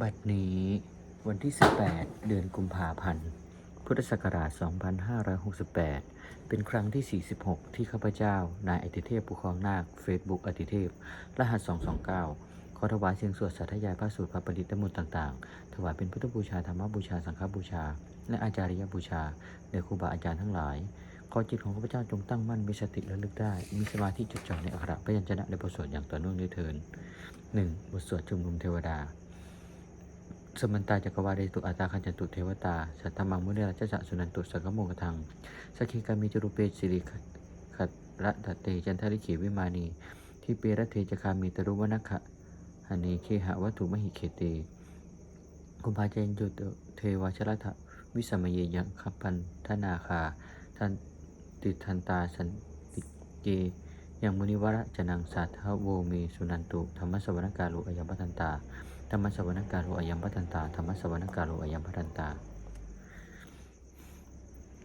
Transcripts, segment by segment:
บัดนี้วันที่ 18 เดือนกุมภาพันธ์ พุทธศักราช 2568 เป็นครั้งที่ 46 ที่ข้าพเจ้า นายอติเทพปุคองนาค เฟซบุ๊กอติเทพ รหัส 229 ขอถวายเสียงสวดสาธยายพระสูตรพระปริตรมุตต่างๆ ถวายเป็นพุทธบูชา ธรรมบูชา สังฆบูชา และอาจาริยบูชาแด่ครูบาอาจารย์ทั้งหลาย ขอจิตของข้าพเจ้าจงตั้งมั่น มีสติระลึกได้ มีสมาธิจดจ่อในอักขระพยัญชนะในบทสวดอย่างต่อเนื่องด้วยเทิน 1. บทสวดชุมนุมเทวดา สมันตาจักรวาเรตุอัตตาคันจตุเทวตาสัทธมังมุนีราชจะสุนันตุสังกโมกทังสักขีกามิจรุเปสิริขัดระตเตจันทริขีวิมานีทิเปรเทจคามีตรุวนัคะหเนเคหะวัตถุมหิเคเตกุมภาเจนจุตเทวชรัตวิสมเยยังคัปปันทนาคาทันติทันตาสันติเกยังมุนิวระจนังสัทธโวเมสุนันตุธรรมสวรรกาลุอายัมปทันตา ธรรมสวรรณการโอายัมพัทันตาธรรมสวรรณการโอายัมพัทันตา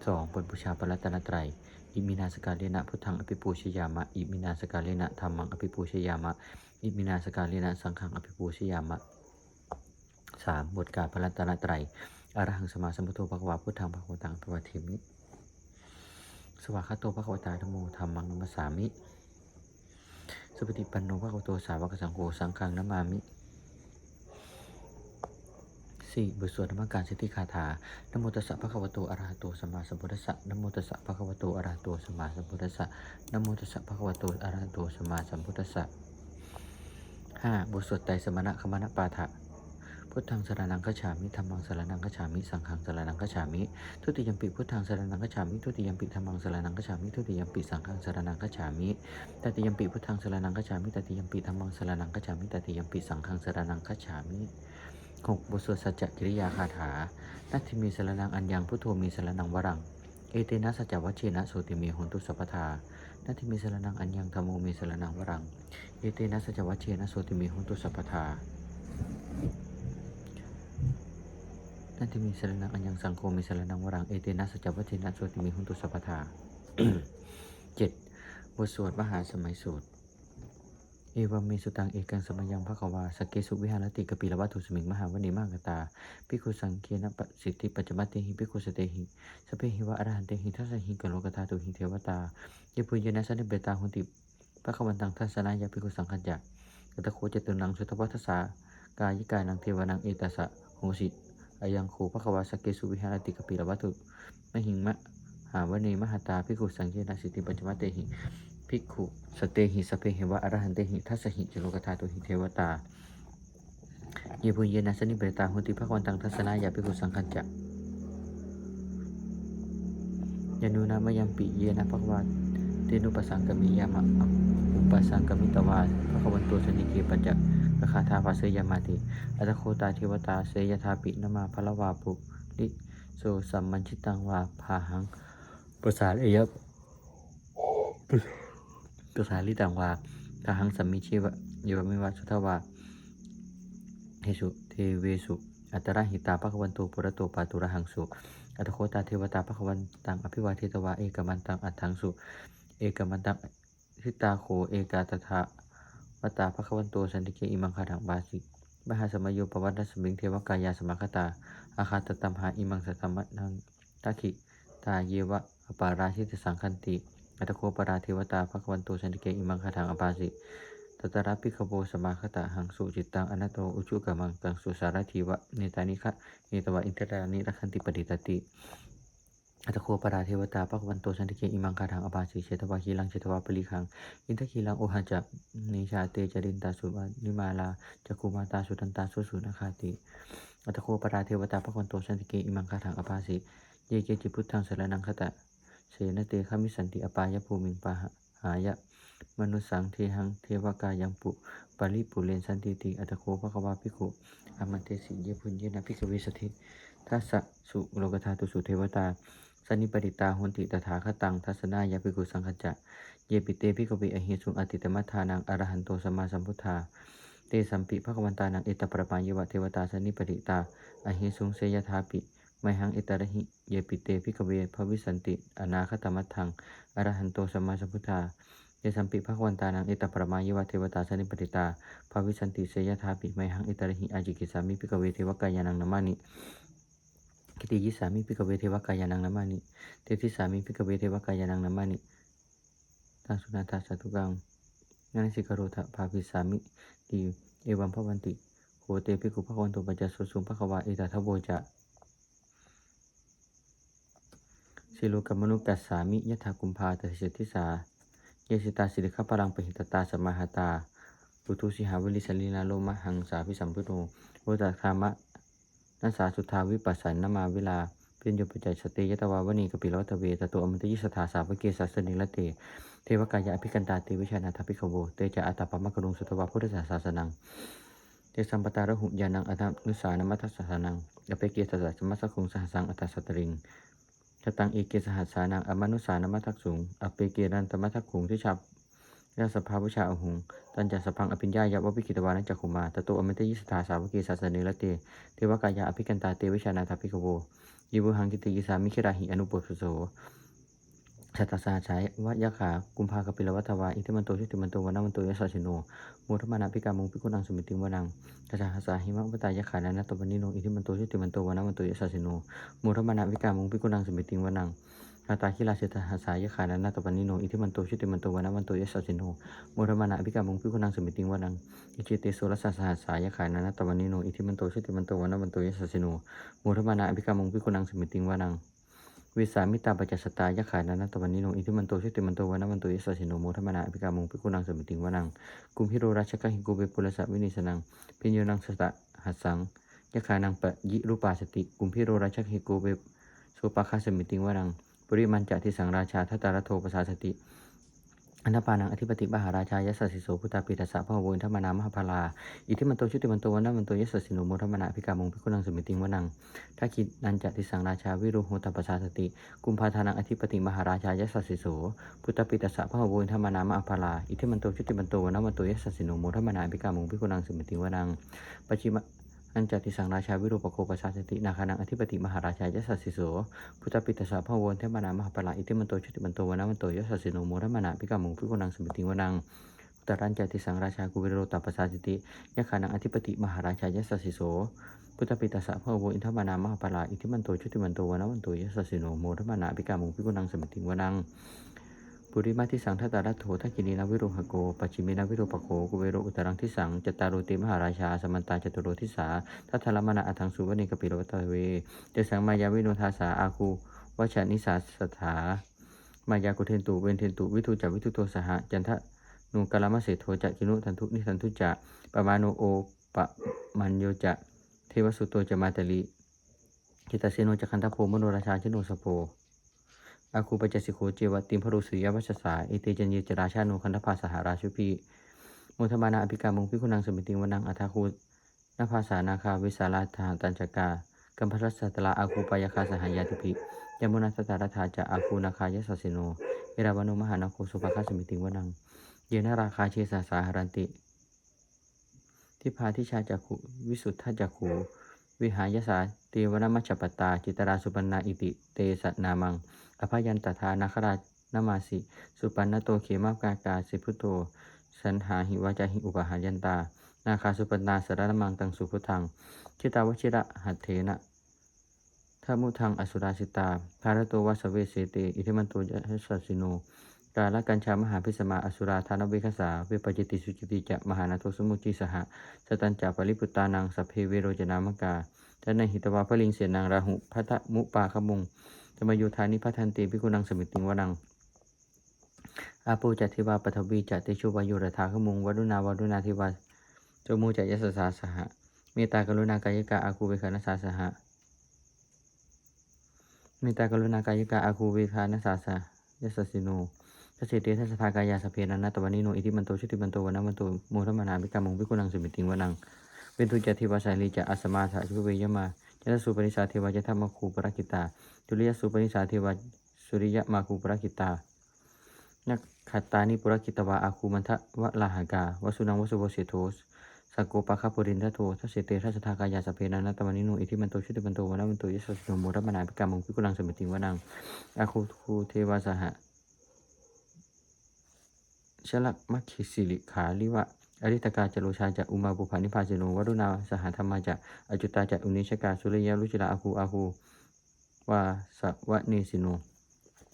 สองบทบูชาปรัตนตรัยอิมินาสการเลนะพุทธังอภิปูชยามะ อิมินาสการเลนะธรรมังอภิปูชยามะ อิมินาสการเลนะสังฆังอภิปูชยามะสามบทการปรัตนตรัยอรหังสมาสมุทโธภควาพุทธังภควตังภวเทมิ สวากขาโตภควตาธรรมโมธรรมังนัมสสามิ สุปฏิปันโนภควโตสาวกสังโฆสังฆังนัมามิ สี่บทสวดธรรมการสิทธิคาถานโมตัสสะภะคะวะโตอะระหะโตสัมมาสัมพุทธัสสะนโมตัสสะภะคะวะโตอะระหะโตสัมมาสัมพุทธัสสะนโมตัสสะภะคะวะโตอะระหะโตสัมมาสัมพุทธัสสะห้าบทสวดไตรสมณะคมณปาฐะพุทธังสรนังคฉามิธรรมังสรนังคฉามิ สังฆังสรนังคฉามิ ทุติยมปิพุทธังสรนังคฉามิ ทุติยมปิธรรมังสรนังคฉามิ ทุติยมปิสังฆังสรนังคฉามิ ตติยมปิพุทธังสรนังคฉามิ ตติยมปิธรรมังสรนังคฉามิ ตติยมปิสังฆังสรนังคฉามิ หกบทสวดสัจจกิริยาคาถานัตถิมีสรนังอัญญังพุทโธมีสรนังวรัง เอเตนะสัจวัชเชนะโสติเมหุนตุสัพพทานัตถิมีสรนังอัญญังธรรมโมมีสรนังวรัง เอเตนะสัจวัชเชนะโสติเมหุนตุสัพพทานัตถิมีสรนังอัญญังสังโฆมีสรนังวรัง เอเตนะสัจวัชเชนะโสติเมหุนตุสัพพทาเจ็ดบทสวดมหาสมัยสูตร เอวัมเมสุตังเอกังสมยังภควาสกเกสุวิหารติกปิลวัตถุสมิงมหาวณีมากตาภิกขุสังเกนะปสิทธิปัจจมัตเตหิภิกขุสเตหิสเปหิวะอรหันเตหิทัสหิกโลกธาตุหิเทวตาเยปุญญนะสันนิเบตาหุนติภควันตังทัสสนายาภิกขุสังขัญจะกตะโคจตุนังสุทวัฏสากายิกานังเทวานังเอตัสสะโหสิอายังโคภควาสกเกสุวิหารติกปิลวัตถุมหิงมะหาวณีมหตาภิกขุสังเกนะสิทธิปัจจมัตเตหิ ภิกขุ สเตหิสเพเหวะอรหันเตหิทัสสหิจโลกธาตุหิเทวตาเยปุญเยนะสนิเบตาหุติภควันตังทัสสนายาภิกขุสังคัญจะยานุนามยัมปิเยนะภควาเตนุปสังกมิยามะอุปสังกมิตวาภควันโตสนิเกปัญจกคาทาภาเสยามาติอัตโคตาเทวตาเสยทาปินมาพละวาปุลิโสสัมมัญชิตังวาพาหังประสาเอยะ ภาษาลิตังวาทหังสัมมิชีวะโยมิวะสุทวาเทสุเทเวสุ อัตระหิตาภควันโตปุระโตปาตุระหังสุ อัตโคตาเทวตาภควันตังอภิวาเทตวาเอกมันตังอัตถังสุ เอกมันตังทิตาโคเอกาตถาวตาภควันโตสันติเกอิมังคาถังบาสิมหาสมโยปวัตนสมิงเทวกายาสมคตา อาคาตตัมหาอิมังสตัมมะนังทักขิตาเยวะอปาราชิตสังคันติ อัตโคปราเทวตาภควันโตสันติเกอิมังคาถังอปาสิตตระพิคโบสมาคตาหังสุจิตตังอนัตโตอุจุกมังกังสุสารทีวะเนตานิคะเนตวะอินทรานิรักขันติปฏิตติอัตโคปราเทวตาภควันโตสันติเกอิมังคาถังอปาสิเชตวะคีลังเชตวะปริคังอินทคีลังโอหัจจะนิชาเตจรินตาสุวานิมาลาจักุมาตาสุตันตาสุสุนาคาติอัตโคปราเทวตาภควันโตสันติเกอิมังคาถังอปาสิเยเกจิพุทธังสรนังคตะ เสนเตขมิสันติอปายภูมิงปาหายะ มนุสังเทหังเทวกายังปุปาริปุเรนสันติติอัตโคภะควาภิกขุอามันเตสิเยพุญเยนะภิกขเวสถิทัสสะสุโลกธาตุสุเทวตาสันนิปติตาหุนติตถาคตัง ทัสนายาภิกุสังคจะ เยปิเตภิกขเวอหิสุงอติตมัฏฐานังอรหันโตสมาสัมพุทธา เตสัมปิภควันตานังเอตปรปัญญวะเทวตาสันนิปติตาอหิสุงเสยทาปิ ไมหังอิตาระหิ เยปิเตพิกเวภวิสันติ อนาคตมัตถัง อรหันโตสมมาสัมพุทธาเยสัมปิภควันตานังเอตปรมายวะเทวตาสนิปติตาภาวิสันติเสยธาปิไมหังอิตาริหิอาจิกิสามิพิกเวเทวกายานังนามานิกิติยิสามิพิกเวเทวกายานังนามานิเตติสามิพิกเวเทวกายานังนามานิตังสุนาตาสาธุกังนันสิกโรทะภาวิสามิติเอวัมภวันติโหเตภิกุภควันโตปัจจสุสุมภควาเอตทัพโวจะ สิโลกมนุกัสสามิยถากุมภาตสิสติสา เยสิตาสิริขปรังปหิตตาสมาหตาปุตุสิหาวิลิสลินาโลมะหังสาพิสัมพุโนโวตัคามะนัสสาสุทาวิปัสสันนมาเวลาเพียญโยปัจจัยสติยตวาวนีกปิโลตเวตโตอมตยิสถาสาวเกสัสนิละเต เทวกายะอภิกันตาเตวิชานาถภิขโวเตจะอัตตปมะกรุงสุตวาพุทธศาสนังเตสัมปตาระหุยานังอัตนุสานมัตถสสานังอเปเกตัสสมัสคุงสหสังอัตสตริง ชตังเอเกสหัสสานังอมนุสานมัทักสูงอเปเกรันตมัทักขุงที่ชับยาสภาวิชาอหุง ตันจัสพังอภิญญายาวะวิกิตวานัจักขุมาตโตอมิตยิสถาสาวกีสาสเนละเตเทวกายาอภิกันตาเตวิชานาถภิกขโวยิบุหังกิติกิสามิคิราหิอนุปปุโส ชาตาสาใชัยวะยะขา กุมภากปิลวัตวา อิทิมันโตชุติมันโตวนามันโตยะสสิโนโมทมานาภิกามุงภิกุนังสมิติงวนังกจาหาสาหิมะวตายะขานานัตตวันิโน อิทิมันโตชุติมันโตวนามันโตยะสสิโนโมทมานาวิกามุงพิกุนังสมิติงวนังนาตาคิลาเชตหาสายขานานาตปนิโน อิทิมันโตชุติมันโตวนามันโตยสัสิโนโมทมานาวิกามุงพิกุนังสมิติงวนัง อิจิเตโสรสสหาสายขานานาตปนิโน อิทิมันโตชุติมันโตวนามันโตยสัสิโนโมทมานาวิกามุงพิกุนังสมิติงวนัง วิสามิตาปัจจสตายะขายนานาตวันนิโนอิทิมันโตชิติมันโตวนามันโตยะสัสิโนโมทมนาอภิกามุงพิกุนังสมิติงวนังกุมพิโรราชกหิกุเบปุรสวินิสนังพิญโยนังสตะหัสสังยะขานังปะยิรูปาสติกุมพิโรราชกหิกุเบสุปาคาสมิติงวรังปุริมันจะทิสังราชาทัตตารโทปสาสติ อนาปานังอธิปติมหาราชายสสสิโสพุทธาปิตัสสะพระโวนธรรมนามหาพลา อิทิมันโตชุติมันโตวันนมันโตยสสสิโนโมธรรมนาภิกามงพิกุนังสมิติงวนังทักขิดนันจะทิสังราชาวิรุโหตปสาสติ กุมภาทานังอธิปติมหาราชายสสสิโสพุทธาปิตัสสะพระโวนธรรมนามหาพลา อิทิมันโตชุติมันโตวันนมันโตยสสสิโนโมธรรมนาภิกามงพิกุนังสมิติงวนังปัจฉิม อันจติสังราชาวิรูปโคปสาสตินาคานังอธิปติมหาราชายสัสสิโสพุทธปิตสะพวนเทมนามหาปลาอิติมันโตชุติมันโตวนามันโตยสัสสิโนโมรมนาพิกามุงพิกุนังสมิติวนังอุตรันจติสังราชากุวิโรตปสาสติยะคานังอธิปติมหาราชายสัสสิโสพุทธปิตสะพะวนอินทมนามหาปลาอิติมันโตชุติมันโตวนามันโตยสัสสิโนโมรมนาพิกามุงพิกุนังสมิติวนัง ปุริมาทิสังทัตตารัตโถทักกินีนาวิโรหโกปัจฉิมินาวิโรปโคกุเวโรอุตรังทิสังจตารโรติมหาราชาสมันตาจตุโรทิสาทัทธลมนาอัทังสุวเนกปิโรตเวเตสังมายาวิโนทาสาอาคูวัชนิสาสถามายากุเทนตุเวนเทนตุวิทุจักวิทุโตสหจันทะนุกาลามะเสโทจักกินุทันทุนิทันทุจะปะมาโนโอปะมันโยจะเทวสุโตจะมาตลิกิตาเสโนจักันทโพมโนราชาชิโนสโป อาคูปัจจสิโคเจวติมพรุสุยวัชสาเอเตจันเยจราชานุคันธภาสหราชุพีมุทมานาอภิกามงพิคุนังสมิติงวนังอัทาคูนภาสานาคาวิสาลาทหตัญจกากัมพรัสสตลาอาคูปายคาสหายาติภิยมุนัสตารัฐาจะอาคูนาคายสสิโนเอราวานุมหานาโคสุภาคาสมิติงวนัง เยนาราคาเชสาสาหรันติ ทิพาทิชาจักขุวิสุทธาจักขุวิหายสา ตวนมัจจปตา จิตราสุปันนาอิติเตสนามังอภยันตถานาคราชนามาสิ สุปันนโตเขมากากาสิพุโธสันหาหิวาจาหิอุปหายันตา นาคาสุปันนาสารนมังตังสุพุทังชิตาวชิระหัตเถนะทัมุทังอสุราสิตาภารโตวัสเวเสเตอิทิมันโตยะสัสสิโนกาลกัญชามหาพิสมาอสุราธานเวคสาเวปจิติสุจิติจะมหานาโทสมุจิสหะสตัญจาปริปุตตานังสัพเพเวโรจนามกา จนหิตวาพลิงเสนางราหุพัทมุปาขมุงธรรมยุทธานิพัทันติพิกุนังสมิติงวนังอาปูจัตทิวาปทวีจัตติชุวายุรธาขมุงวัดุนาวาดุนาทิวาจมูจัยสสาสหะเมตตากรุณากายกาอาคูเวคานัสสาสหะเมตตากรุณากายกาอาคูเวคานัสสาสะยสสสิโนทศเตทัสภากายาสเพนันนตวันนิโนอิทิมันโตชุติมันโตวนามันโตโมทมนาภิกามงพิกุนังสมิติงวนัง เป็นตุจัตทิวาสายลีจะอัสมาสะชุเวยมาจัตสุปริสาเทวาจัตถมคูปรกิตาจุลิยสุปนิสาเทวาสุริยมาคูปรกิตานักขัตตานิปุรกิตวาอาคูมันทะวะลาหากาวสุนังวสุโวเสโทสสกโกปะคาปุรินทโททัสเสเตทัสทากายาสเพนันตวันิโนอิทิมันโตชุติมันโตวนามันโตยสสโนโมรมนาภิกามงพิกุลังสมิติงวนังอาคูทูเทวาสหะชลักมัคคิสิริขาลิวะ อริตกาจโรชาจะอุมาบุพานิพาสิโนวรุณาสหธรรมาจะอจุตาจะอุนิชกาสุริยรุจิระอาคูอาคูวาสวะเนสิโน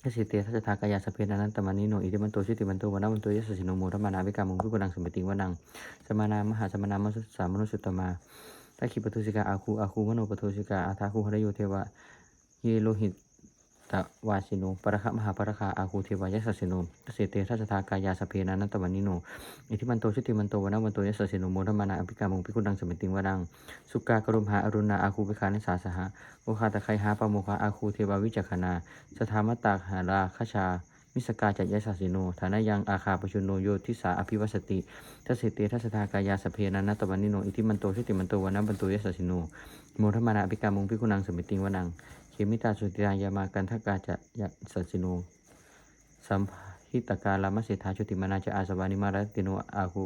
ทสิเตทัสทากายาสเพนันตมานิโนอิติมันโตชิติมันโตวนาวันโตยสสิโนโมธรรมานาวิกามุงพิกุลังสมติงวนังสมานามหาสมานามสุสามนุสุตตมาทักขิปทุสิกาอาคูอาคูมโนปทุสิกาอาทาคูหรโยเทวะเยโลหิต ตวาสิโนปรคะมหาปรคาอาคูเทวายสสิโนทสิเตทัสทากายาสเพนันตมานิโน อิติมันโตชิติมันโตวนาวันโตยสสิโนโมธรรมานาวิกามุงพิกุลังสมิติงวนัง สุกากรุมหาอรุณาอาคูปิคานิสาสหะโอคาตะไคหาปโมคาอาคูเทวาวิจักขณาสถามตากหาราคชามิสกาจัยยสัสสิโน ฐานะยังอาคาปชุนโนโยทิสาอภิวัสติทัสเตทัสทากายาสเพนันนตวันนิโน อิทิมันโตชิติมันโตวนะบันโตยสัสสิโน โมทมานาอภิกามุงพิกุนังสมิติงวนัง เขมิตาสุติยายามากันทกาจะยะสัสสิโนสัมหิตกาลามเสถาชุติมานาจะอาสวานิมารติโนอาคู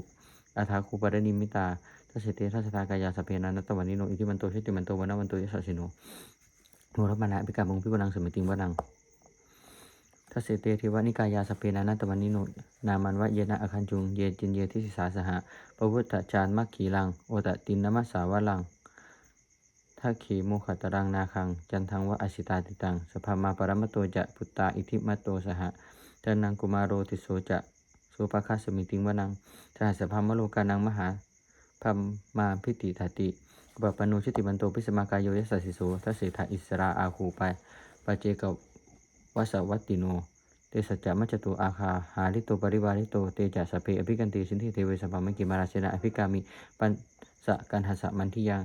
อาทาคูปรณิมิตาทัสสิเตทัสสทากายาสเพนันนตวันนิโนอิทิมันโตชิติมันโตวันะบันโตยสัสสิโนโมทมานาอภิกามุงพิกุนังสมิติงวนังทัสเสตเทวนิกายาสเพนานัตวันนิโนนามันวะเยนะอคันจุงเยจินเยทิสิสาสหะปวุตตจารมักขีลังโอตตินนมัสสาวะลัง ทักขีโมขตรังนาคัง จันทังวะอสิตาติตัง สภามาปรมตโตจะพุตตาอิทิมัตโตสหะเตนังกุมารโรติโสจะโสภคาสมิติงวนังทหสภามโลกานังมหาพัมมาพิติทติปปปโนชิติมันโตพิสมากายโยยสสสิโสทัสเสทาอิสราอาคูไปปเจกวสวัตติโน เตสัจจะมัจจตุอาคาหาลิโตปริวาริโตเตจัสสพเพอภิกันติสินทิเทเวสัมปมกิมาราชนะอภิกามิปันสะกันหัสมันทิยัง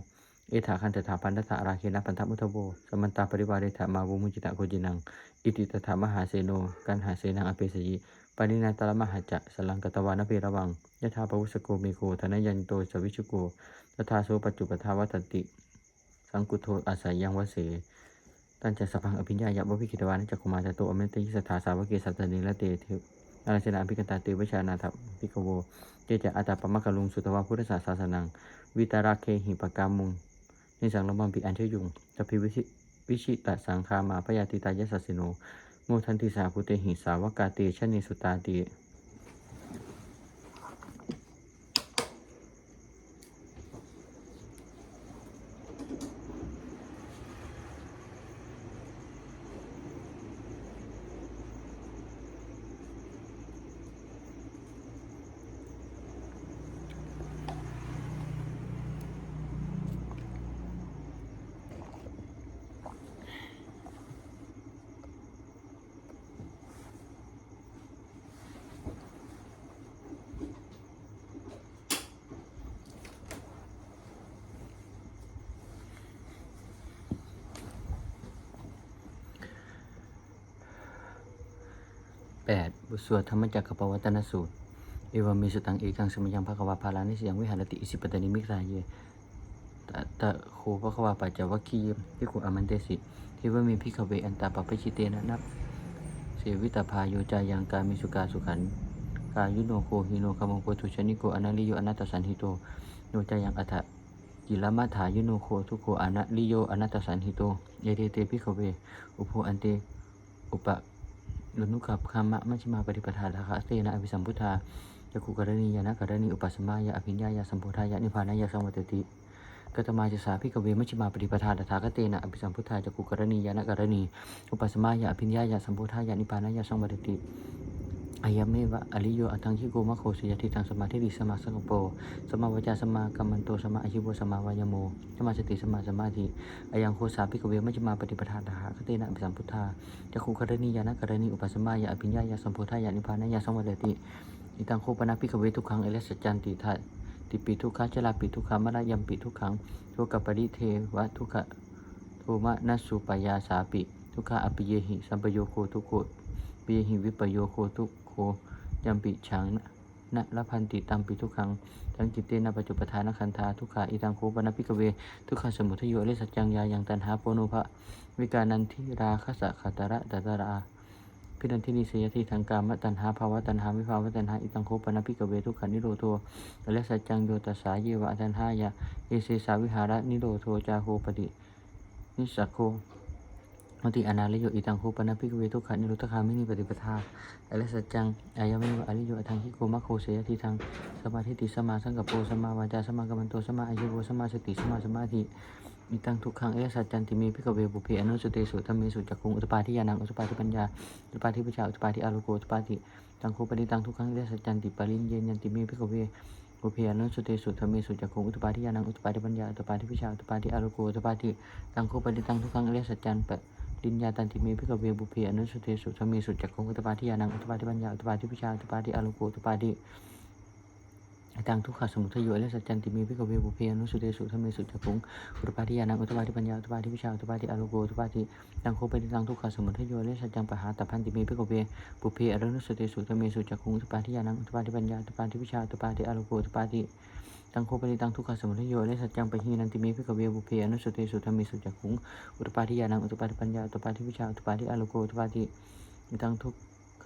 เอถาคันตถาพันตถาราเคนะพันธมุทโวสมันตาปริวาริถามาวุมุจิตะโกจินัง อิติตถามหาเสโนกันหาเสนังอเปสยิปานินาตระมหาจะสลังกตวานเประวังยะธาปวุสโกเมโกธนยันโตสวิชุโกตถาโสปัจจุปทาวัตติ สังกุโทอาศัยยังวเสตั้งใจสัพพังอภิญญายะบวิคิตวานจักคุมาจโตอเมตยิสถาสาวกเกสัตตนิละเตเทวนาราชนาอภิกันตาเตวิชานาถพิกโว เจจะอัตตปมะกะลุงสุตวาพุทธศาสาสนัง วิตาราเคหิปกามุง นิสังลมัมปิอันเชยุงทัพพิวิชิวิชิตสังคามาพยาติตายสัสสิโนโมทันติสาคุเตหิสาวกาเตชะเนสุตาติ บทสวดธรรมจักรปวัตนสูตร เอวามีสตังเอกังสมยังภควาภาลานิสยังวิหารติอิสิปตานิมิกราเยตะตะโคภควาปัจจวัคคียมพิกุอามันเตสิเทวมีพิขเวอันตาปปชิเตนะนับเสวิตาพาโยจายังกามิสุกาสุขันกายุโนโคหิโนคามงโปทุชนิโกอนาลิโยอนัตตสันหิโตโนจายังอัฏฐกิลมัฏฐายุโนโคทุโคอนาลิโยอนัตตสันหิโตเยเตเตพิขเว อุโพอันเตอุป หลุนุกับคามะมัชฌิมาปฏิปทาราคะเตนะอภิสัมพุทธาจะกุกรณียานะกรณีอุปสมายะอภิญญายะสัมโพธายะนิพพานายะสังวัตติกตมาจะสาพิกเวมัชฌิมาปฏิปทาตถาคเตนะอภิสัมพุทธาจักขุกรณียานะกรณี อุปสมายะอภิญญายะสัมโพธายะนิพพานายะสังวัตติ อายะเมวะอริโยอัตังคิโกมะโคสยติทังสมาธิริสมาสังโปสมาวจาสมากัมมันโตสมาอาชิวสมาวายโมสมาสติสมาสมาธิอายังโคสาพิกเวมัชมาปฏิปทาตถาคเตนะอภิสัมพุทธาจักขุกรณียานะกรณีอุปสมายะอภิญญายะสัมโพธายะนิพานายะสังวัตติอิตังโคปนาภิกเวทุกขังเอเลสจจันติทัตติปิทุกขะจลาปิทุกขามะระยัมปิทุกขังโทกปริเทวะทุกขะโทมะนัสสุปยาสาปิ ทุกขะอปิเยหิสัมปโยโคทุกโคปิเยหิวิปโยโคทุก โคยัมปิฉังนะละพันติตัมปิทุกขังทั้งจิตเตนะปัจจุปทานคันธาทุกขาอิตังโคปนาภิกเว ทุกขะสมุทโยเอเลสจจังยายังตันหาโปโนภะวิการนันทิราคสะขัตระตัตระพินันทินิสยติทางกามตันหาภาวะตันหาวิภาวะตันหาอิตังโคปนพิกเวทุกขันนิโรโทและสัจจังโยตัสาเยวะตันหายะเอเสสาวิหาระนิโรโทจาโคปฏินิสักโค มติอนาลิโยอิตังโคปนะพิกเวทุกขานิโรธคามินิปฏิปทาอริสัจจังอายามิวะอริโยทังคิโกมะโคเสยทิทังสมาธิติสมาสังกปโปสมาวาจาสมากัมมันโตสมาอายุโวสมาสติสมาสมาธิอิตังทุกขังเอสัจจันติเมพิกเวบุเพอนุสเตสุธรรมเมสุจักขุงอุตปาทิยานังอุตปาทิปัญญาอุตปาทิปัญญาอุตปาทิอารุโกอุตปาทิตังโคปนิตังทุกขังเอสัจจันติปริญเยยันติเมพิกเวบุเพอนุสเตสุธรรมเมสุจักขุงอุตปาทิยานังอุตปาทิปัญญาอุตปาทิวิชาอุตปาทิอารุโกอุตปาทิตังโคปนิตังทุกขังเอสัจจันปะลินยาตันติเมพิกเวบุเพอนุสุเทสุสมีสุจักขงอุตปาทิยานังอุตปาทิปัญญาอุตปาทิพิชาอุตปาทิอารุโกอุตปาทิตังทุกขสมุทโยและสัจจันติเมพิกเวบุเพอนุสุเทสุสมีสุจักขงอุตปาทิยานังอุตปาทิปัญญาอุตปาทิพิชาอุตปาทิอารุโกอุตปาทิตังโคปฏิตังทุกขสมุทโยและสัจจังปหาตพันติเมพิกเวบุเพอนุสุเทสุสมีสุจักขงอุตปาทิยานังอุตปาทิปัญญาอุตปาทิพิชาอุตปาทิอารุโกอุตปาทิ ตังโคปนิตังทุกขสมุทัยโยแลสัจจังปะหีนันติเมพิกเวบุเพอนุสติสุธรรมิสุจักขุงอุตปาทิยานังอุตปาทิปัญญาอุตปาทิวิชาอุตปาทิอาโลโกอุตปาทิตังทุกข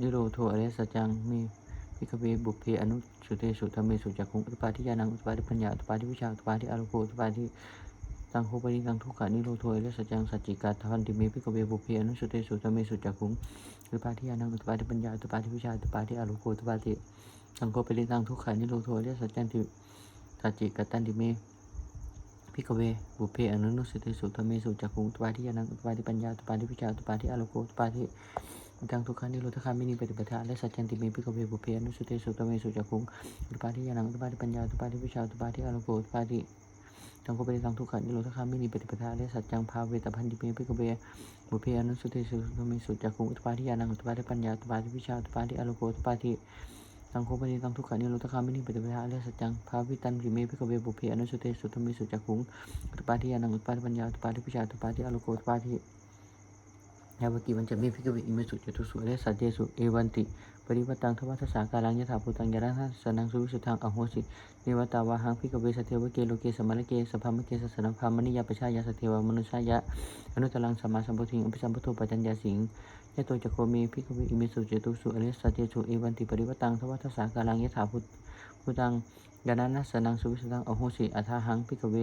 นิโรโทอริสัจจังมีพิกเวบุเพอนุสติสุธรรมิสุจักขุงอุตปาทิยานังอุตปาทิปัญญาอุตปาทิวิชาอุตปาทิอาโลโกอุตปาทิตังโคปนิตังทุกขานิโรโทอริสัจจังสัจจิกาทันติเมพิกเวบุเพอนุสติสุธรรมิสุจักขุงอุตปาทิยานังอุตปาทิปัญญาอุตปาทิวิชาอุตปาทิอโลโกอุตปาทิ ตังโคปนิตังทุกขานิโรโทอริยสัจจังติสัจจิกตันติเมพิกเวบุเพอนุนุสิติสุธเมสุจักขุงตุปาทิยานังตุปาทิปัญญาตุปาทิวิชาตุปาทิอโลโกตปาทิตังทุกขันนิโรธคามินิปฏิปทาและสัจจันติเมพิกเวบุเพอนุสติสุธรรมเมสุจักขุงตุปาทิยานังตุปาทิปัญญาตุปาทิวิชาตุปาทิอโลโกตปาทิตังโคปฏิตังทุกขันนิโรธคามินิปฏิปทาและสัจจังภาเวตพันติเมพิกเวบุเพอนุสติสุธรรมเมสุจักขุงตปาทิยานังตปาทิปัญญาตปาทิวิชาตุปาทิอโลโกตปาทิ สังโฆปณิตังทุกขานิโรธคามินิปฏิปทาอริยสัจจังภาวิตันกิเมพิกเวบุเพอนุสุเตสุธมิสุจักขุงอุตปาทิยานังอุตปาทิปัญญาอุตปาทิปิชาอุตปาทิอโลโกอุตปาทิ ยาวกิวันจะมีพิกเวอิเมสุจตุสุอริยสัจเจสุเอวันติ ปริวัตังทวัฏสาการังยถาภูตังยารังสนังสุวิสุทังอโหสิเนวตาวาหังพิกเวสเทวเกโลเกสมาลเกสภามเกสสนังพามนิยาปชายาสเทวมนุสายะอนุตลังสมาสัมพุทิงอภิสัมพุทโปัจจัญญาสิงยะโตจักโคเมพิกเวอิเมสุจตุสุอริสสัจเจสุเอวันติปริวตังทวัฏสากาลังยถาพุทพุตังยานานัสสนังสุวิสุตังอโหสิอัฏฐาหังพิกเว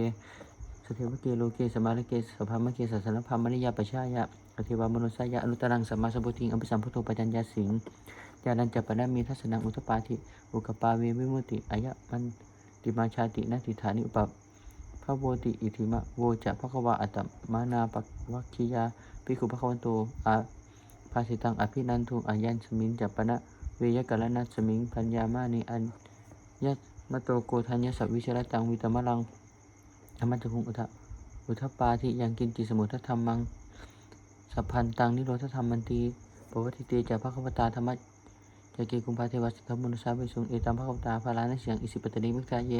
สเทวเกโลเกสมาลเกสภามเกสสนพามนิยาปชายะ อเทวามนุสายะอนุตรังสัมมาสัมพุทิงอภิสัมพุทโธปัญญาสิงญาณัญจปนะมีทัสสนังอุตปาทิอุกปาเววิมุติอายะมันติมาชาตินาติฐานิอุปพระโวติอิทิมะโวจะภควาอัตมานาปวัคคียาภิกขุภควันโตอาภาสิตังอภินันทุอายันสมิงจัปปนะเวยกะละนัสมิงพัญญามานิอันยัตมโตโกทัญญสัพวิชรตังวิตมะลังธรรมจักุงอุทะอุทปาทิยังกินจิสมุทธธรรมัง สัพพันตังนิโรธธรรมมันตีปวัติเตจาภควตาธรรมะจะเกกุมภาเทวสัทธมนุสาเวสุงเอตัมภควตาภาลานเสียงอิสิปตนิมิกตาเย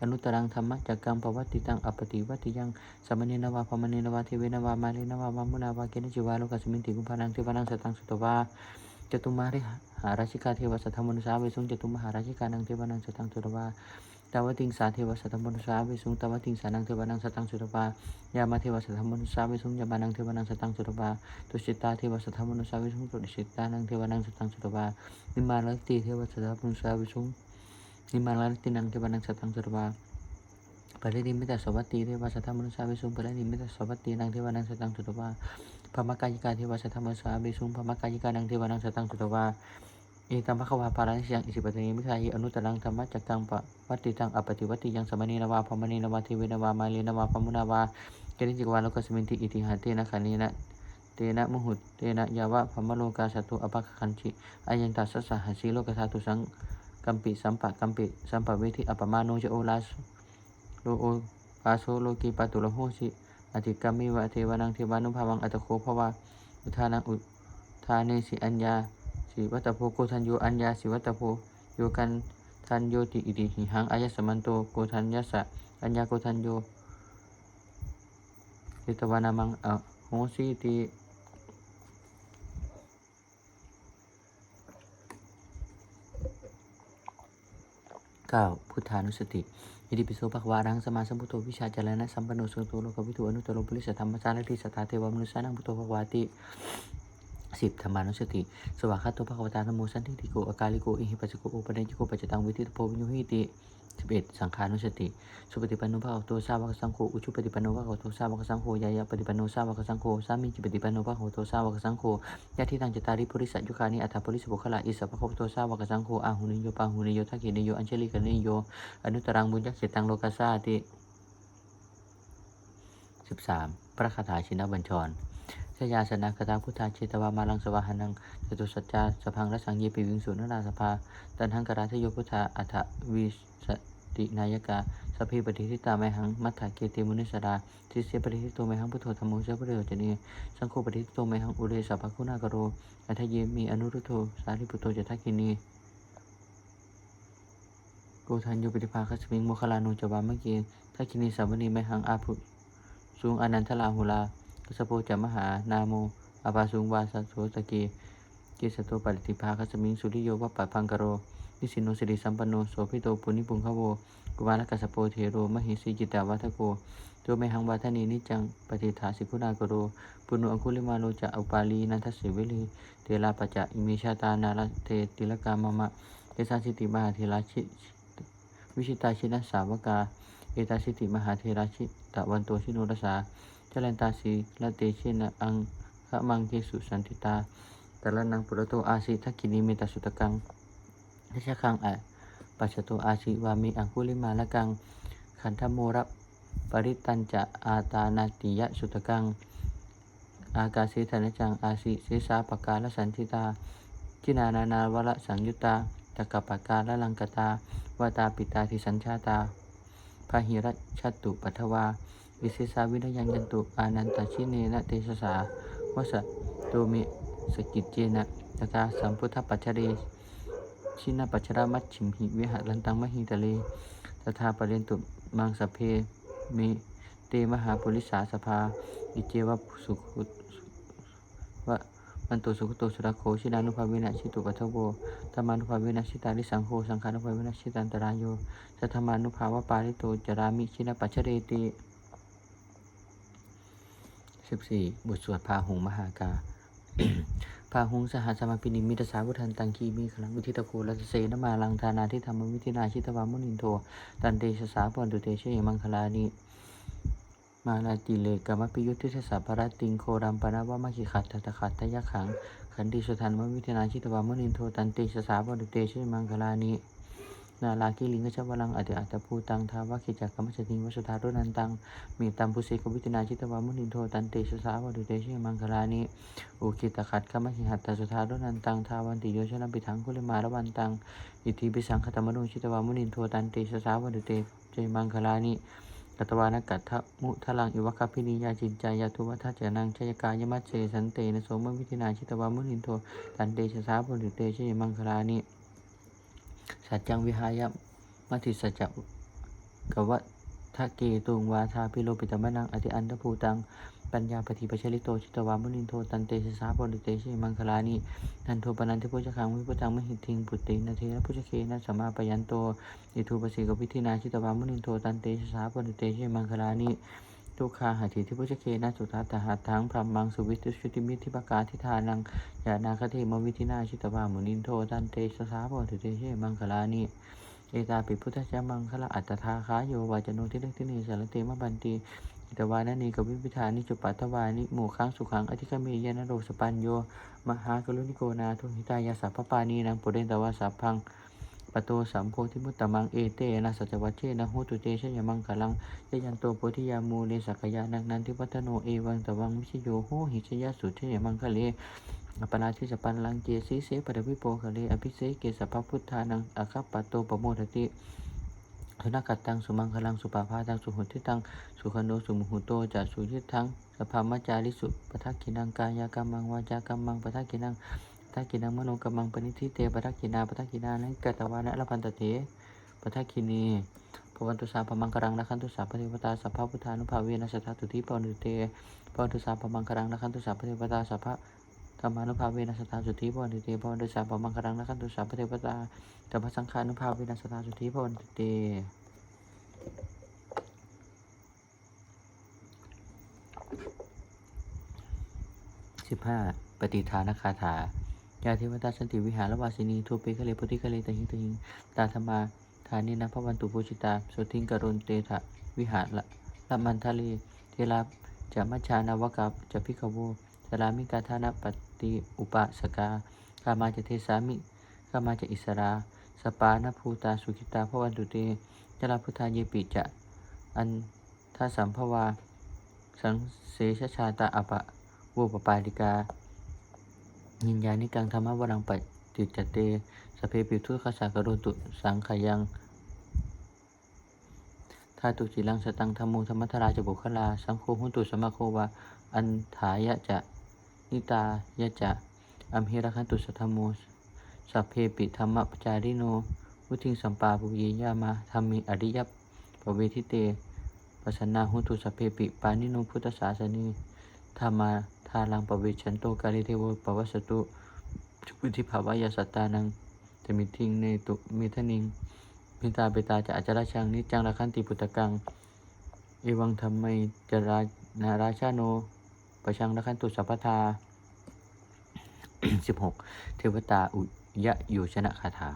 อนุตรังธรรมะจักกังปวัติตังอปติวัติยังสัมมเนนวาพมเนนวาเทเวนวามาเลนวามามุนาวาเกณจิวาโลกัสมินติกุมภานังเทวานังสตังสุตวาจตุมาริหาราชิกาเทวสัทธมนุสาเวสุงจตุมหาราชิกานังเทวานังสตังสุตวา ตาวติงสาเทวสัทธมนุสาเวสุงตาวติงสานังเทวานังสตังสุตวายามาเทวสัทธมนุสาเวสุงยามานังเทวานังสตังสุตวาตุสิตาเทวสัทธมนุสาเวสุงตุสิตานังเทวานังสตังสุตวานิมาลติเทวสัทธมนุสาเวสุงนิมาลตินังเทวานังสตังสุตวาปรินิมิตสวัตติเทวสัทธมนุสาวิสุงปรินิมิตสวัตตินางเทวานังสตังสุตวาพมกายิกาเทวสัทธมนุสาวิสุงพมกายิกานังเทวานังสตังสุตวา เอตัมภควาปารานิสยังอิสิปตนิมิคายอนุตรังธรรมจักกังปะวัตติตังอปฏิวัติยังสมณีนวาพมณีนวาเทเวนวามาเลนวาพมุนาวาเกณิจิกวาโลกสมินติอิติหันเตนะขันีนะเตนะมุหุตเตนะยาวะพมโลกาสัตุอปะคันจิอายันตัสสะหัสีโลกธาตุสังกัมปิสัมปะกัมปิสัมปะเวทิอปมาโนจโอลาสโลโอปาโซโลกีปาตุระโหสิอธิกรรมิวะเทวานังเทวานุภาวังอัตโคภวาอุทานังอุทาเนสิอัญญา สิวัตโพโกทันโยอัญญาสิวัตโพโยกันทันโยติอิติหิหังอายสมันโตโกทันยัสสะอัญญาโกทันโยเอตวานามังอโหสิติเก้าพุทธานุสติอิติปิโสภควารังสมาสัมพุทโธวิชาจารณะสัมปันโนสุโตโลกวิทูอนุตตรปุริสธรรมจารติสตาเทวมนุษย์นังพุทโธภควาติ สิบธรรมานุสติ สวากขาโตภควตาธรรมโมสันติติโกอากาลิโกอิหิปัสโกโอปะเนจิโกปัจจตังวิทิตโพวิญญูหิติ11สังขานุสติ สุปฏิปันโนภะควะโตสาวกสังโฆ อุชุปฏิปันโนภะควะโตสาวกสังโฆ ยายะปฏิปันโนสาวกสังโฆ สามิจิปฏิปันโนภะควะโตสาวกสังโฆยะทิตังจตาริปุริสัจยุคานิอัฏฐปุริสบุคละอิสสะภะควะโตสาวกสังโฆอาหุนิโยปาหุนิโยทักขินิโย อัญเชลิกนิโย อนุตตรังบุญยักษิตังโลกัสสาติ13พระคาถาชินบัญชร ชยาสนะคตาพุทธาเชตวามาลังสวาหานังจตุสัจจาสพังรสังเยปิวิงสุนนาสภา ตันหังกราทโยพุทธาอัฏฐวิสตินายกาสพเพปฏิทิตาไมหังมัทธาเกติมุนิสดาทิเสปฏิทิโตไมหังพุทโธธรรมโมเชพุทโธจเนสังโฆปฏิทิโตไมหังอุเรสัพพคุณากโรอัทเยมีอนุรุตโธสาริปุตโตจทักกินีโกทันโยปฏิภาคัสมิงโมคลานุจวามะเกทักกินีสามณีไมหังอาภุสุงอนันทลาหุลา กัสโปจามหา นาโมอาภาสุงวาสัสโสตะเกเกสโตปฏิภาคัสมิงสุริโยวัปปะพังกโร นิสินโนสิริสัมปันโนโสภิโตปุณิปุงขโว กุมารกัสโปเทโร มหิสีจิตาวัฏโกโตเมหังวาทานีนิจังปฏิฐาสิกุณากโร ปุณโนอังคุลิมาโลจะอุปาลีนันทสิวิลีเตลาปจะอิมิชาตานาลเตติลกามมะเตสาสิติมหาเทราชิวิชิตาชินะสาวกา เอตาสิติมหาเทราชิตะวันโตชิโนรสา จริญตาสีละเตเชนะอังขะมังเกสุสันติตาตะละนังปุระโตอาสิทักกินิเมตาสุตกังทัชคังอะปัจจโตอาชิวามิอังคุลิมาละกัง ขันธโมระปริตันจะอาตานาติยะสุตกัง อากาศิธนจังอาสิเสสาปกาลสันติตาจินานานาวละสังยุตตาตะกปปกาละลังกตาวาตาปิตาทิสัญชาตาพาหิรัชตุปัทวา วิเศษาวินยังยันตุอานันตชิเนนะเตชะสาวสะโตมิสกิจเจนะตถาสัมพุทธปัจจเรชินะปัจจรามัชชิมหิวิหารันตังมหิตะเลตถาปเรนตุมังสเพมิเตมหาปุริสาสภา อิเจวะสุขุวะมันโตสุขโตสุรโคชินานุภาเวนะชิตุปัทโวธรรมานุภาเวนะชิตาริสังโฆสังขานุภาเวนะชิตันตรายโยสัทธรรมานุภาวะปาริโตจรามิชินะปัจจเรติ สิบทสวดพาหุงมหากาพาหุงสหสมาปินิมิตสาวุทันตังคีมีขลังวิทิตโครัสเสนมาลังธานาทิธรรมวิธินาชิตวามุนินโท ตันเตชะสาปวันตุเตเชยมังคลานิมาลาติเลกามปิยุทธิสสะปรติงโครัมปนาวามะขิขัดตตะขัตตะยะขังขันติสุทันมวิทนาชิตวามุนินโท ตันติสสาวัตุเตชิมังคลานิ นาลากิลิงกชวลังอติอัตภูตังทาวะขิจักกรรมสติงวสุธารุนันตังมีตัมปุเสกวิทนาชิตวามุนินโทตันติสสาวัตุเตชิมังคลานิอุคิตขัดกรรมขิหัตตสุธารุนันตังทาวันติโยชนะปิทังคุลิมาระวันตังอิติปิสังขตมนุชิตวามุนินโทตันติสสาวัตุเตชิมังคลานิกัตวานกัตถมุทลังอิวคัพพินิยาจินจายาทุวัฏจานังชยกายมัจเจสันเตนะโสมวิธินาชิตวามุนินโทตันเตชะสาปุริเตชยมังคลานิ สัจจังวิหายมัติสัจจกวัฏทะเกตุงวาทาพิโลปิตมะนังอติอันตภูตังปัญญาปฏิปชลิโตชิตวามุนินโทตันเตชะสาปุริเตชยมังคลานินันโทปนันทิพุชคังวิพุตังมหิทิงปุตตินาเทนะพุชเคนะสัมมาปยันโตอิทูปสีกวิธินาชิตวามุนินโทตันเตชะสาปนิเตชะมังคลานิ ทุกขาหาถิทิพุชเคนะสุทัตตหัตถังพรหมังสุวิตุชุติมิทิปกาทิธานังยานาคเทมวิธินาชิตวามุนินโทตันเตชะสาปนิเตชมังคลานิเอตาปิพุทธเจ้ามังคละอัตถาคาโยวาจโนทิเลกทินีสารเตมบันตีอิตวานานีกวิพิธานิจุปัตวานิโมขังสุขังอธิคเมยนโรสปัญโยมหากรุณิโกนาทุหิตายาสัพพปานีนังปุเรนตวาสัพพัง ปโตสัมโพธิมุตตมังเอเตนะสัจวัชเชนะโหตุเตชยมังกลังยยันโตโพธิยามูเลสักยานังนันทิวัฒโนเอวังตวังมิชโยโหหิชยสุเทยมังคะเลอปนาทิสปันลังเจสีเสปะวิโปคะเลอภิเสเกสภพุทธานังอคัปปโตปโมทติธนกัตตังสุมังคลังสุปาพาตังสุหุทิตังสุขโนสุมุหุโตจะสุยิทังสภามัจจาริสุปทักขินังกายกรรมังวาจากรรมังปทักขินัง ทักขินังมโนกัมมังปณิทิเตปทักขินาปทักขินานักัตตวานะละพันตเตปทักขินีพวันตุสาพมังกรังนะขันตุสาปฏิปตาสัพพะพุทธานุภาเวนะสัทธาตุทิปวันตุเตพวันตุสาพมังกรังนะขันตุสาปฏิปตาสัพพะธรรมานุภาเวนะสัทธาสุทิปวันตุเตพวันตุสาพมังกรังนะขันตุสาปฏิปตาธรรมสังฆานุภาเวนะสัทธาสุทิปวันตุเตสิบห้าปฏิทานคาถา ยาเทวตาสันติวิหารวาสินีทูเปคะเลพุทธิคะเลตหิงตหิง ตาธรรมาฐานินะพระวันตุปูชิตาสุทิงกรุณเตถะวิหารละละมันทะเลเทลาจะมัชานาวกับจะพิกโวสลามิกาธานปฏิอุปสกากามาจะเทสามิกามาจะอิสรา สปานภูตาสุขิตาพระวันตุเตจลาพุทธาเยปิจะ อันทสัมภวา สังเสชชาตาอปะวูปปาลิกา นยานิกังธรรมวรังปัจจิจเตสเพปิทุขสากโรตุสังขยังทาตุจิลังสตังธรรมูธรรมทราจบุคลา สังโฆหุตุสมะโควา อันถายะจะ นิตายะจะ อัมหิรคันตุสัทธโมสัพเพปิธรรมปจาริโน วุทิงสัมปาปุเยยามาธรรมิอริยปปเวทิเตปัสนาหุตุสัพเพปิปานิโนพุทธศาสนีธรรมา ทาลังปเวชันโตกาลิเทวปวัสตุจุติภาวายาสัตตานังจะมิทิงเนตุมิทนิงพิตาเปตาจะอาจาราชังนิจังราคันติปุตตะกังเอวังธรรมไมจรานาราชาโนประชังราคันตุสัพพทาสิบหกเทวตาอุยะโยชนะคาถา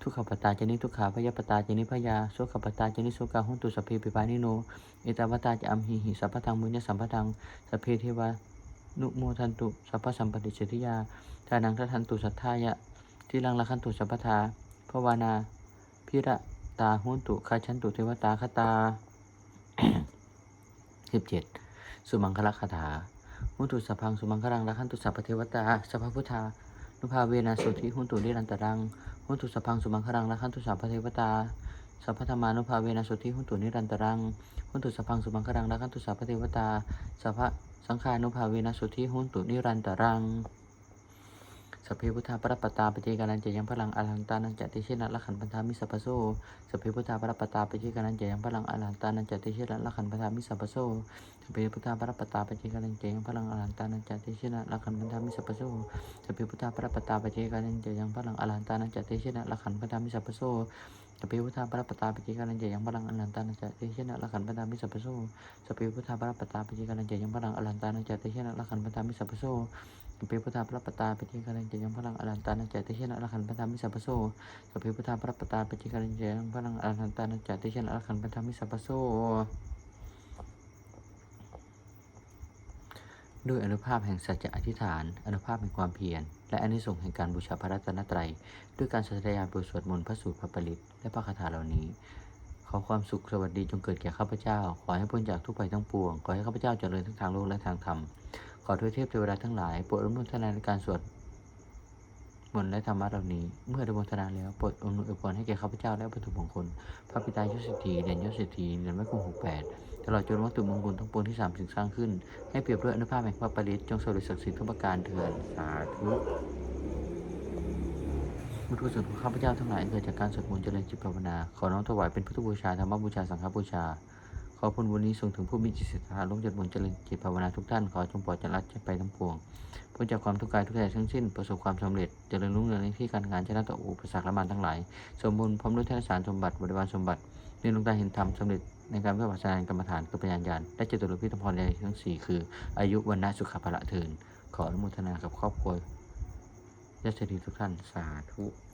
ทุกขปตาจนิทุกขาพยาปตาจนิพยาโสขปตาจนิโสกาหุนตุสพเพปิปานิโนเอตาวตาจะอัมหิหิสัพพทังมุญญสัมพทังสพเพเทวา นุโมทันตุสัพพสัมปติเจติยาทานังทัทันตุสัทธายะที่ลังละคันตุสัพพทาภวานาพิระตาหุนตุคาชันตุเทวตาคตาสิบเจ็ดสุมังคลคาถาหุนตุสัพพังสุมังคลังละคันตุสัพพเทวตาสัพพพุทธานุภาเวนะสุธิหุนตุนิรันตรังหุนตุสัพพังสุมังคลังละคันตุสัพพเทวตา สัพพธรรมานุภาเวนะสุธิหุนตุนิรันตรังหุนตุสัพพังสุมังคลังละคันตุสัพพเทวตาสัพพสังฆานุภาเวนะสุธิหุนตุนิรันตรังสัพเพพุทธาปรปตตาปเจกานันจะยังพลังอรหันตานันจะติเชนะละขันพันธามิสัพพโซสัพเพพุทธาปรปตตาปเจกานันจะยังพลังอรหันตานันจะติเชนะละขันพันธามิสัพพโซสัพเพพุทธาปรปตตาปเจกานันจะยังพลังอรหันตานันจะติเชนะละขันพันธามิสัพพโซสัพเพพุทธาปรปตาปเจกานันจะยังพลังอรหันตานันจะติเชนะละขันพันธามิสัพพโซส พเพพุทธาปรปตตาปิจิกานันจยังพลังอลันตานันจะติเชนะละขันพันธามิสัพพโสสพเพพุทธาปรปตตาปิจิกานันจยังพลังอลันตานันจะติเชนะละขันพันธามิสัพพโสสพเพพุทธาปรปตาปิจิการันจยังพลังอลันตานัจจติเชนะละขันต์พระธมิสัพพโสสพเพพุทธาปรปตาปิจิการันจยังพลังอลันตานัจจติเชนะละขันต์พระธมมิสัพพโส ด้วยอนุภาพแห่งสัจจะอธิษฐาน อนุภาพแห่งความเพียร และอนิสงส์แห่งการบูชาพระรัตนตรัย ด้วยการสัตยาบทสวดมนต์พระสูตรพระปริตและพระคาถาเหล่านี้ ขอความสุขสวัสดีจงเกิดแก่ข้าพเจ้า ขอให้พ้นจากทุกภัยทั้งปวง ขอให้ข้าพเจ้าเจริญทั้งทางโลกและทางธรรม ขอทวยเทพเทวดาทั้งหลายโปรดอนุโมทนาในการสวด มนต์และธรรมะเหล่านี้ เมื่ออนุโมทนาแล้วโปรดอำนวยพรให้แก่ข้าพเจ้าและวัตถุมงคล พระปิตายศสิทธีเด่นยศสิทธีเด่นไม่คงหกแปดตลอดจนวัตถุมงคลทั้งปวงที่สามสิ่งสร้างขึ้น ให้เปรียบด้วยอนุภาพแห่งพระปริตจงสริศักดิ์สิทธิ์ทุกประการเถิดสาธุบุตรส่วนของข้าพเจ้าทั้งหลายเกิดจากการสวดมนต์เจริญจิตภาวนา ขอน้อมถวายเป็นพุทธบูชาธรรมบูชาสังฆบูชา ขอผลบุญนี้ส่งถึงผู้มีจิตศรัทธาร่วมจัดบุญเจริญจิตภาวนาทุกท่าน ขอจงปลอดจากรัดไปทั้งปวงพ้นจากความทุกข์กายทุกใจทั้งสิ้น ประสบความสำเร็จ เจริญรุ่งเรืองในที่การงานชนะต่ออุปสรรคและมารทั้งหลาย สมบูรณ์พร้อมด้วยทานสารสมบัติบริวารสมบัติในดวงตาเห็นธรรมสำเร็จในการวิปัสสนากรรมฐานกับปัญญาญาณและเจตุรพิธพรในทั้งสี่คือ อายุวันนะสุขภาระเทินขออนุโมทนากับครอบครัวญาติดีทุกท่านสาธุ